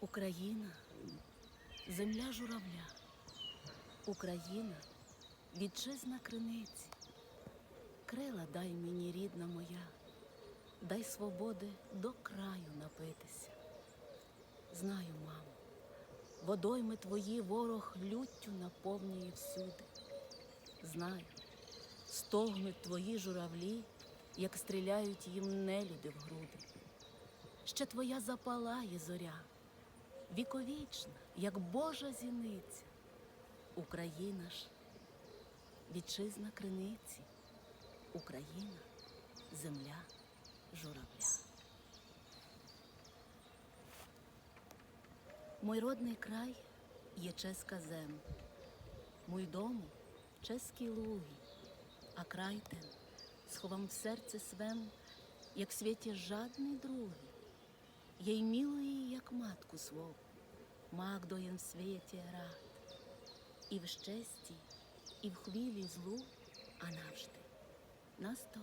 Україна, земля журавля, Україна, вітчизна криниці. Крила дай мені, рідна моя, дай свободи до краю напитися. Знаю, мамо, водойми твої ворог люттю наповнює всюди. Знаю, стогнуть твої журавлі, як стріляють їм нелюди в груди. Ще твоя запалає зоря, віковічна, як Божа зіниця. Україна ж, вітчизна криниці, Україна, земля журавля. Мой родний край є чеська зем, мой дому чеські луги, а край ten сховам в серце свем, як в світі жадний другий. Jej miluji jak matku свого, мак доєм в світі рад. І в щасті, і в хвилі злу, а навжди на сто